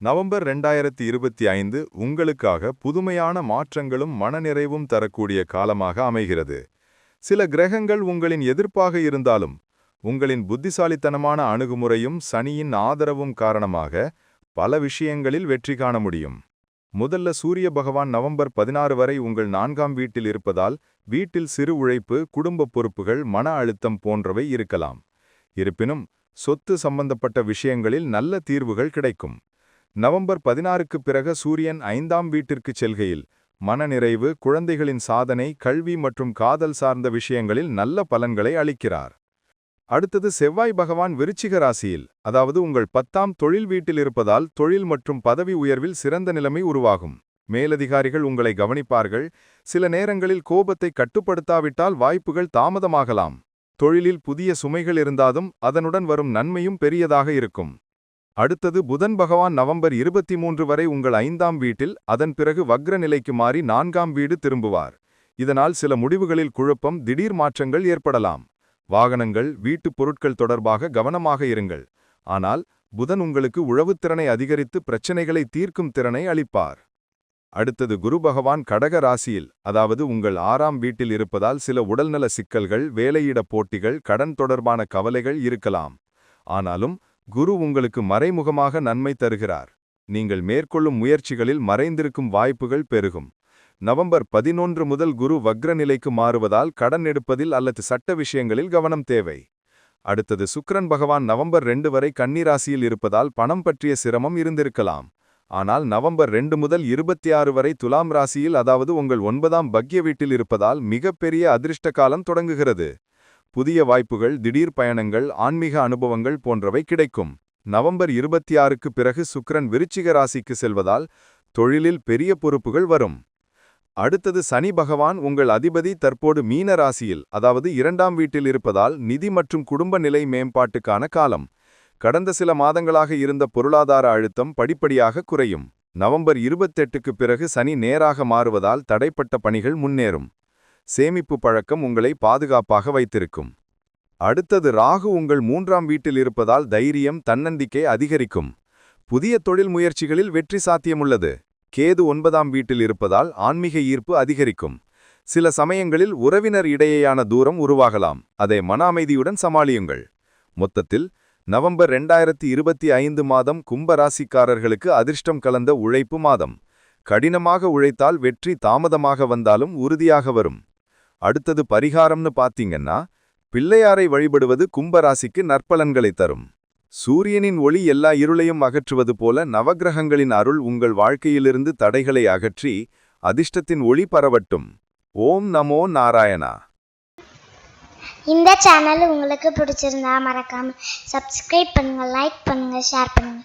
November ரெண்டாயிரத்தி இருபத்தி ஐந்து உங்களுக்காக புதுமையான மாற்றங்களும் மனநிறைவும் தரக்கூடிய காலமாக அமைகிறது. சில கிரகங்கள் உங்களின் எதிர்ப்பாக இருந்தாலும் உங்களின் புத்திசாலித்தனமான அணுகுமுறையும் சனியின் ஆதரவும் காரணமாக பல விஷயங்களில் வெற்றி காண முடியும். முதல்ல சூரிய பகவான் நவம்பர் பதினாறு வரை உங்கள் நான்காம் வீட்டில் இருப்பதால் வீட்டில் சிறு உழைப்பு குடும்ப பொறுப்புகள் மன அழுத்தம் போன்றவை இருக்கலாம். இருப்பினும் சொத்து சம்பந்தப்பட்ட விஷயங்களில் நல்ல தீர்வுகள் கிடைக்கும். நவம்பர் பதினாறுக்கு பிறகு சூரியன் ஐந்தாம் வீட்டிற்குச் செல்கையில் மனநிறைவு குழந்தைகளின் சாதனை கல்வி மற்றும் காதல் சார்ந்த விஷயங்களில் நல்ல பலன்களை அளிக்கிறார். அடுத்தது செவ்வாய் பகவான் விருச்சிக ராசியில் அதாவது உங்கள் பத்தாம் தொழில் வீட்டில் இருப்பதால் தொழில் மற்றும் பதவி உயர்வில் சிறந்த நிலைமை உருவாகும். மேலதிகாரிகள் உங்களை கவனிப்பார்கள் சில நேரங்களில் கோபத்தை கட்டுப்படுத்தாவிட்டால் வாய்ப்புகள் தாமதமாகலாம். தொழிலில் புதிய சுமைகள் இருந்தாலும் அதனுடன் வரும் நன்மையும் பெரியதாக இருக்கும். அடுத்தது புதன் பகவான் நவம்பர் இருபத்தி மூன்று வரை உங்கள் ஐந்தாம் வீட்டில் அதன் பிறகு வக்ர நிலைக்கு மாறி நான்காம் வீடு திரும்புவார். இதனால் சில முடிவுகளில் குழப்பம் திடீர் மாற்றங்கள் ஏற்படலாம். வாகனங்கள் வீட்டுப் பொருட்கள் தொடர்பாக கவனமாக இருங்கள். ஆனால் புதன் உங்களுக்கு உழவுத்திறனை அதிகரித்து பிரச்சனைகளை தீர்க்கும் திறனை அளிப்பார். அடுத்தது குரு பகவான் கடக ராசியில் அதாவது உங்கள் ஆறாம் வீட்டில் இருப்பதால் சில உடல்நல சிக்கல்கள் வேலையிட போட்டிகள் கடன் தொடர்பான கவலைகள் இருக்கலாம். ஆனாலும் குரு உங்களுக்கு மறைமுகமாக நன்மை தருகிறார். நீங்கள் மேற்கொள்ளும் முயற்சிகளில் மறைந்திருக்கும் வாய்ப்புகள் பெருகும். நவம்பர் பதினொன்று முதல் குரு வக்ர நிலைக்கு மாறுவதால் கடன் எடுப்பதில் அல்லது சட்ட விஷயங்களில் கவனம் தேவை. அடுத்தது சுக்ரன் பகவான் நவம்பர் ரெண்டு வரை கன்னிராசியில் இருப்பதால் பணம் பற்றிய சிரமம் இருந்திருக்கலாம். ஆனால் நவம்பர் ரெண்டு முதல் இருபத்தி ஆறு வரை துலாம் ராசியில் அதாவது உங்கள் ஒன்பதாம் பக்ய வீட்டில் இருப்பதால் மிகப்பெரிய அதிர்ஷ்ட காலம் தொடங்குகிறது. புதிய வாய்ப்புகள் திடீர் பயணங்கள் ஆன்மீக அனுபவங்கள் போன்றவை கிடைக்கும். நவம்பர் இருபத்தி ஆறுக்கு பிறகு சுக்கரன் விருச்சிக ராசிக்கு செல்வதால் தொழிலில் பெரிய பொறுப்புகள் வரும். அடுத்தது சனி பகவான் உங்கள் அதிபதி தற்போது மீன ராசியில் அதாவது இரண்டாம் வீட்டில் இருப்பதால் நிதி மற்றும் குடும்ப நிலை மேம்பாட்டுக்கான காலம். கடந்த சில மாதங்களாக இருந்த பொருளாதார அழுத்தம் படிப்படியாக குறையும். நவம்பர் இருபத்தெட்டுக்கு பிறகு சனி நேராக மாறுவதால் தடைப்பட்ட பணிகள் முன்னேறும். சேமிப்பு பழக்கம் உங்களை பாதுகாப்பாக வைத்திருக்கும். அடுத்தது ராகு உங்கள் மூன்றாம் வீட்டில் இருப்பதால் தைரியம் தன்னந்திக்கை அதிகரிக்கும். புதிய தொழில் முயற்சிகளில் வெற்றி சாத்தியமுள்ளது. கேது ஒன்பதாம் வீட்டில் இருப்பதால் ஆன்மீக ஈர்ப்பு அதிகரிக்கும். சில சமயங்களில் உறவினர் இடையேயான தூரம் உருவாகலாம். அதை மன அமைதியுடன் சமாளியுங்கள். மொத்தத்தில் நவம்பர் ரெண்டாயிரத்தி இருபத்தி ஐந்து மாதம் கும்பராசிக்காரர்களுக்கு அதிர்ஷ்டம் கலந்த உழைப்பு மாதம். கடினமாக உழைத்தால் வெற்றி தாமதமாக வந்தாலும் உறுதியாக வரும். அடுத்தது பரிகாரம்னு பாத்தீங்கன்னா பிள்ளையாரை வழிபடுவது கும்பராசிக்கு நற்பலன்களை தரும். சூரியனின் ஒளி எல்லா இருளையும் அகற்றுவது போல நவக்கிரகங்களின் அருள் உங்கள் வாழ்க்கையிலிருந்து தடைகளை அகற்றி அதிர்ஷ்டத்தின் ஒளி பரவட்டும். ஓம் நமோ நாராயணா. இந்த சேனல் உங்களுக்கு பிடிச்சிருந்தா மறக்காம சப்ஸ்கிரைப் பண்ணுங்க லைக் பண்ணுங்க ஷேர் பண்ணுங்க.